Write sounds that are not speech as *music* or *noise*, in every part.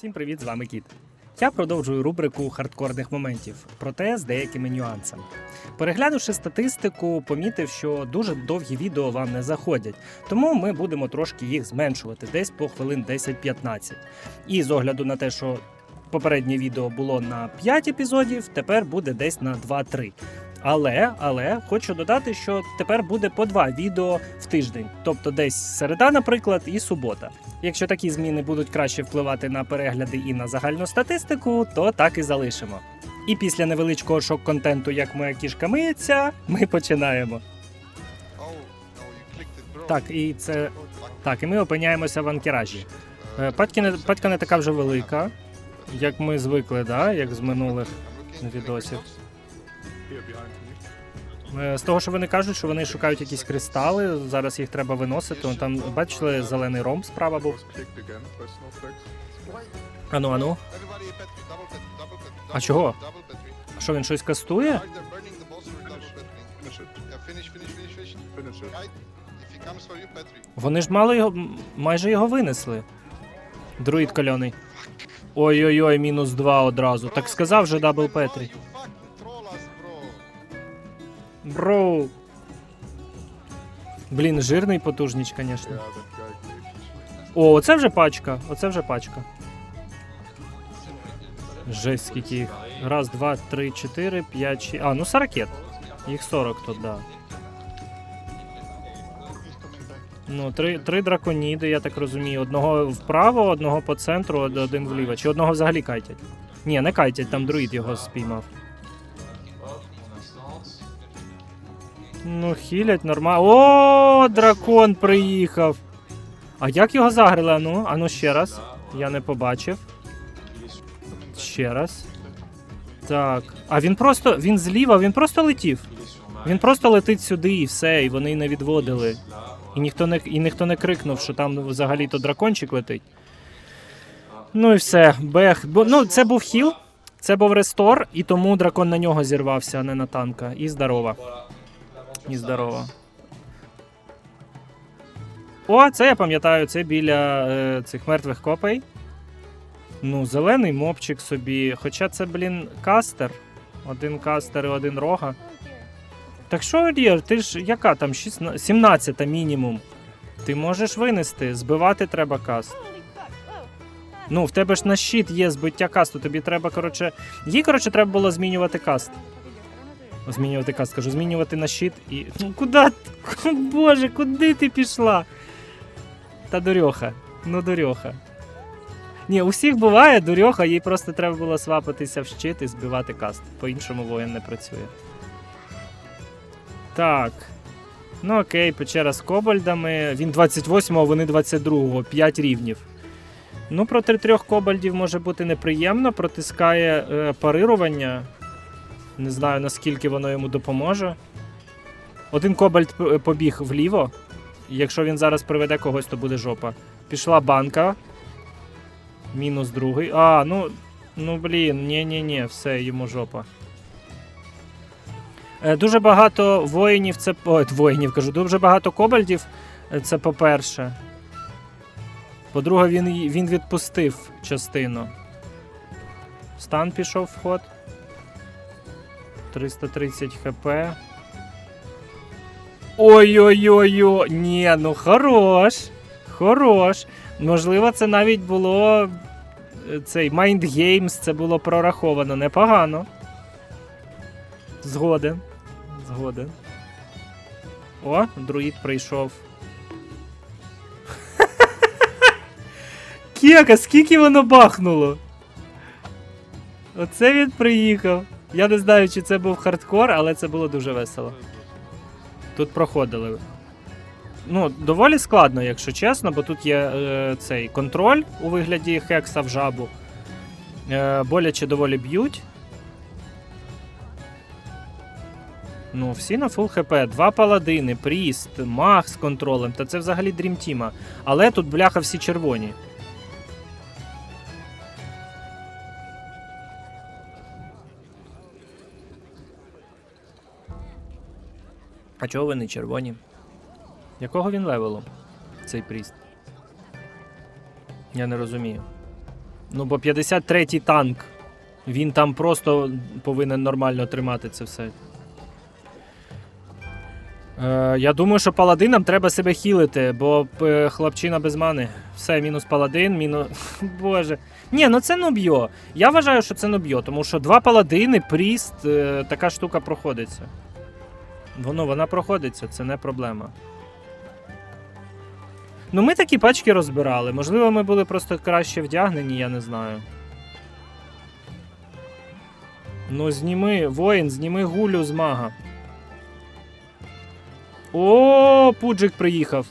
Всім привіт, з вами Кіт. Я продовжую рубрику хардкорних моментів, проте з деякими нюансами. Переглянувши статистику, помітив, що дуже довгі відео вам не заходять, тому ми будемо трошки їх зменшувати, десь по хвилин 10-15. І з огляду на те, що попереднє відео було на 5 епізодів, тепер буде десь на 2-3. Але, але хочу додати, що тепер буде по два відео в тиждень, тобто десь середа, наприклад, і субота. Якщо такі зміни будуть краще впливати на перегляди і на загальну статистику, то так і залишимо. І після невеличкого шок-контенту, як моя кішка миється, ми починаємо. Так, і це так, і ми опиняємося в анкеражі. Е, Патька не, патька не така вже велика, як ми звикли, да? як з минулих. Відосів. Е, З того, що вони кажуть, що вони шукають якісь кристали, зараз їх треба виносити. Там бачили зелений ромб справа був. Ану, ану. А чого? А що він щось кастує? Вони ж мало його майже його винесли. Друїд кальоний. Ой-ой-ой, мінус два одразу. Так сказав же Дабл Петрі. Бро. Блін, жирний потужніч, звісно. О, оце вже пачка. Оце вже пачка. Жесть, скільки їх. Раз, два, три, чотири, п'ять, шість. А, ну сорокет. Їх 40 тут, да. Ну, три, три драконіди, я так розумію. Одного вправо, одного по центру, од- один вліво. Чи одного взагалі кайтять? Ні, не кайтять, там друїд його спіймав. Ну, хілять нормально. О, дракон приїхав. А як його загрили? Ану, ану ще раз. Я не побачив. Ще раз. Так. А він просто. Він зліва, він просто летів. Він просто летить сюди і все, і вони не відводили. І ніхто не, і ніхто не крикнув, що там взагалі то дракончик летить. Ну і все, бех. Бо, ну, це був хіл, це був рестор, і тому дракон на нього зірвався, а не на танка. І здорова. І здорова. О, це я пам'ятаю, це біля е, цих мертвих копей. Ну, зелений мопчик собі. Хоча це, блін, кастер. Один кастер і один рога. Так що, Рір, ти ж яка там 16, 17 мінімум. Ти можеш винести, збивати треба каст. Ну, в тебе ж на щит є збиття касту, тобі треба, коротше. Їй, коротше, треба було змінювати каст. Змінювати каст, кажу, змінювати на щит і. Ну куди? Боже, куди ти пішла? Та дурьоха. Ну дурьоха. Ні, у всіх буває дурьоха, їй просто треба було свапатися в щит і збивати каст. По-іншому воїн не працює. Так. Ну окей, печера з кобальдами. Він 28-го, вони 22-го, 5 рівнів. Ну, проти трьох кобальдів може бути неприємно, протискає е, парирування. Не знаю, наскільки воно йому допоможе. Один кобальт побіг вліво. Якщо він зараз приведе когось, то буде жопа. Пішла банка. Мінус другий. А, ну. Ну блін, ні-ні-ні, все, йому жопа. Е, Дуже багато воїнів, це. Ой, воїнів кажу, дуже багато кобальдів. е, Це по-перше. По-друге, він, він відпустив частину. Стан пішов в ход. 330 хп. Ой-ой-ой-ой. Ні, ну хорош. Хорош. Можливо, це навіть було. е, Цей Mind Games, це було прораховано непогано. Згоден. Згоден. О, друїд прийшов. *laughs* Кека, скільки воно бахнуло? Оце він приїхав. Я не знаю, чи це був хардкор, але це було дуже весело. Тут проходили. Ну, доволі складно, якщо чесно, бо тут є е, цей контроль у вигляді хекса в жабу. Е, боляче доволі б'ють. Ну, всі на фул хп. Два паладини, Пріст, Маг з контролем. Та це взагалі дрімтіма. Але тут бляха всі червоні. А чого вони червоні? Якого він левелу? Цей пріст? Я не розумію. Ну, бо 53-й танк. Він там просто повинен нормально тримати це все. Е, я думаю, що паладинам треба себе хілити, бо е, хлопчина без мани. Все, мінус паладин, мінус. *laughs* Боже. Ні, ну це нуб'йо. Я вважаю, що це нуб'йо, тому що два паладини, пріст, е, така штука проходиться. Воно, вона проходиться, це не проблема. Ну, ми такі пачки розбирали. Можливо, ми були просто краще вдягнені, я не знаю. Ну, зніми, воїн, зніми гулю з мага. О, Пуджик приїхав.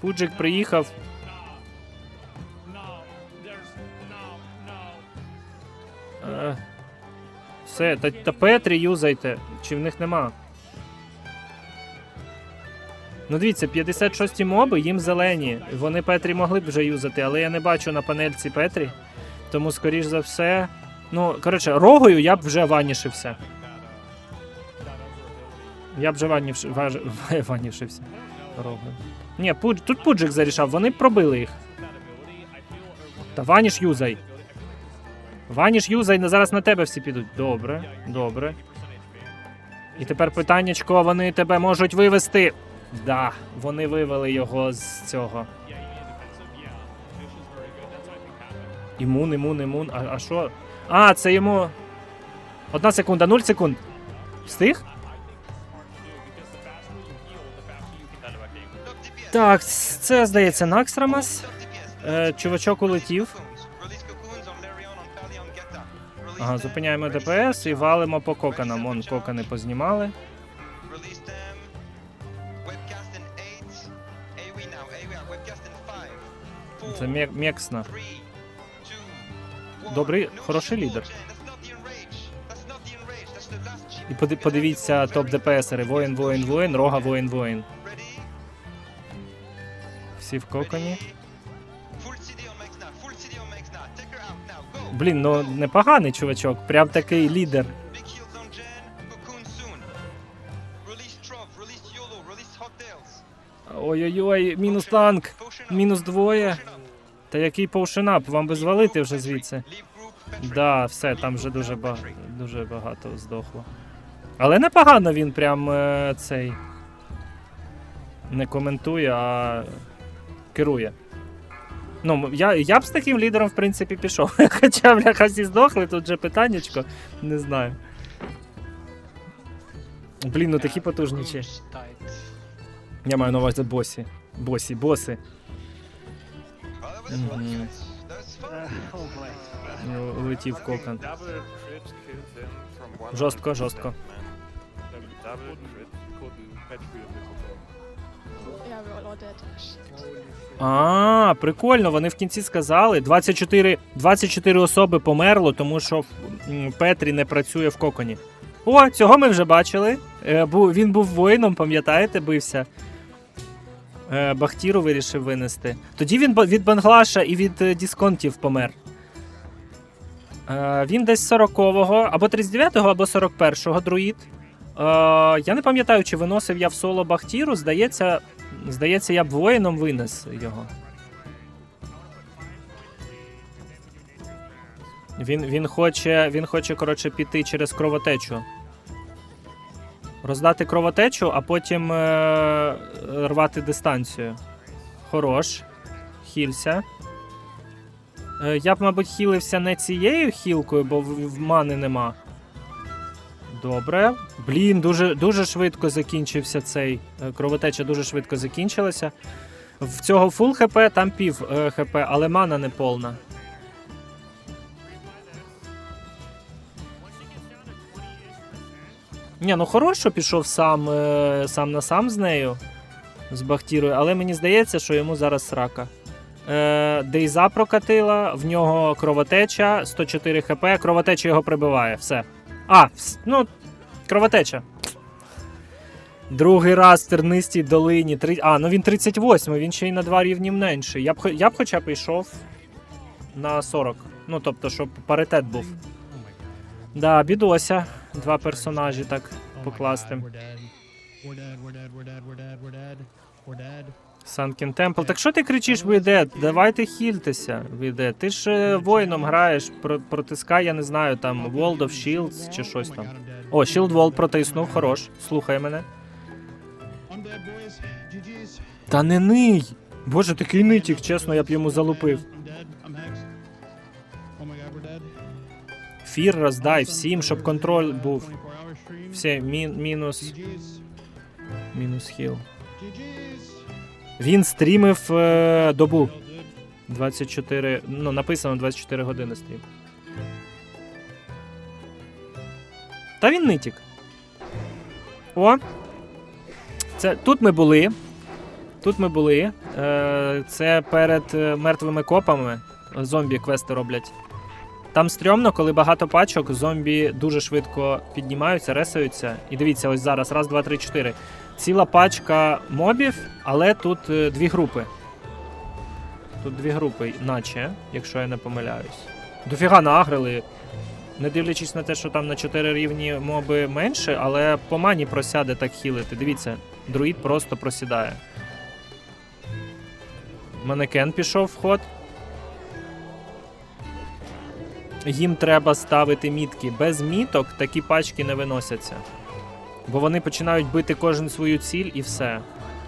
Пуджик приїхав. Е, Все, та, та Петрі юзайте. Чи в них нема? Ну дивіться, 56 моби, їм зелені. Вони Петрі могли б вже юзати, але я не бачу на панельці Петрі. Тому, скоріш за все. Ну, коротше, рогою я б вже ванішився. Я б вже ванівш... важ... *laughs* ванішився. Рогою. Ні, пудж... тут Пуджик зарішав, вони пробили їх. Та ваніш юзай. Ваніш юзай, зараз на тебе всі підуть. Добре, добре. І тепер питаннячко, вони тебе можуть вивести. Да, вони вивели його з цього. Імун, імун, імун. А, що? А, це йому. Одна секунда, нуль секунд. Встиг? Так, це здається Наксрамас. Е, чувачок улетів. Ага, зупиняємо ДПС і валимо по коканам. Вон кокани познімали. Це мек- мексно. Добрий, хороший лідер. І поди- подивіться топ ДПСери. Воїн, воїн, воїн, рога, воїн, воїн. Всі в кокані. Блін, ну непоганий чувачок, прям такий лідер. Ой-ой-ой, мінус танк, мінус двоє. Та який поушенап, вам би звалити вже звідси. Да, все, там вже дуже, ба... дуже багато здохло. Але непогано він прям е, цей. Не коментує, а керує. Ну, я, я б з таким лідером, в принципі, пішов. *laughs* Хоча, бляха, всі здохли, тут же питаннячко. Не знаю. Блін, ну такі потужнічі. Я маю на увазі босі. Босі, боси. Мгм. Ну, Летів кокон. Жорстко, жорстко. All А, прикольно, вони в кінці сказали. 24, 24 особи померло, тому що м, Петрі не працює в коконі. О, цього ми вже бачили. Е, бу, він був воїном, пам'ятаєте, бився. Е, Бахтіру вирішив винести. Тоді він від Банглаша і від е, дисконтів помер. Е, він десь 40-го, або 39-го, або 41-го друїд. Я не пам'ятаю, чи виносив я в соло Бахтіру. Здається, Здається, я б воїном винес його. Він, він хоче, він хоче, коротше, піти через кровотечу. Роздати кровотечу, а потім е- рвати дистанцію. Хорош. Хілься. Е, я б, мабуть, хілився не цією хілкою, бо в, в мани нема. Добре. Блін, дуже, дуже швидко закінчився цей. е, Кровотеча дуже швидко закінчилася. В цього фул хп, там пів е, хп, але мана не повна. Ні, ну хорошо пішов сам, е, сам на сам з нею, з Бахтірою, але мені здається, що йому зараз срака. Е, Дейза прокатила, в нього кровотеча, 104 хп, кровотеча його прибиває. Все. А, ну, кровотеча. Другий раз в тернистій долині. Три... А, ну він 38, він ще й на два рівні менший. Я б, я б хоча б йшов на 40. Ну, тобто, щоб паритет був. Да, бідося. Два персонажі так покласти. Санкін Темпл. Так що ти кричиш, ви де? Давайте хільтеся, ви де. Ти ж е, воїном граєш, протискай, я не знаю, там World of Shields чи щось там. О, Shield Wall протиснув, хорош. Слухай мене. Та не ний! Боже, такий нитік, чесно, я б йому залупив. Фір роздай всім, щоб контроль був. Все, мі- мінус. Мінус хіл. Він стрімив е, добу. 24. Ну, написано 24 години стрім. Та він нитік. О! Це, тут ми були. Тут ми були. Е, це перед е, мертвими копами. Зомбі квести роблять. Там стрьомно, коли багато пачок, зомбі дуже швидко піднімаються, ресаються. І дивіться, ось зараз. Раз, два, три, чотири. Ціла пачка мобів, але тут е, дві групи. Тут дві групи, наче, якщо я не помиляюсь. Дофіга нагрили. Не дивлячись на те, що там на 4 рівні моби менше, але по мані просяде так хілити. Дивіться, друїд просто просідає. Манекен пішов в ход. Їм треба ставити мітки. Без міток такі пачки не виносяться. Бо вони починають бити кожен свою ціль і все.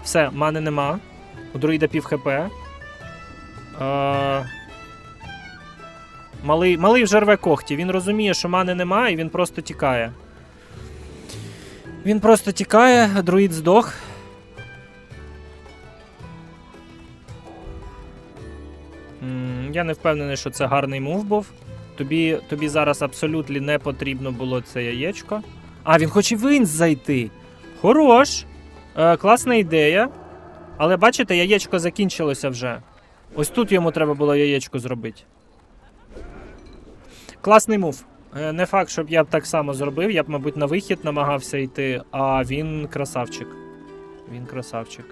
Все, мани нема. У друїда пів хп. Е... Малий, малий вже рве когті. Він розуміє, що мани немає, і він просто тікає. Він просто тікає, друїд здох. Я не впевнений, що це гарний мув був. Тобі, тобі зараз абсолютно не потрібно було це яєчко. А, він хоче в інс зайти. Хорош. Е, класна ідея. Але бачите, яєчко закінчилося вже. Ось тут йому треба було яєчко зробити. Класний мув. Е, Не факт, щоб я б так само зробив. Я б, мабуть, на вихід намагався йти, а він красавчик. Він красавчик.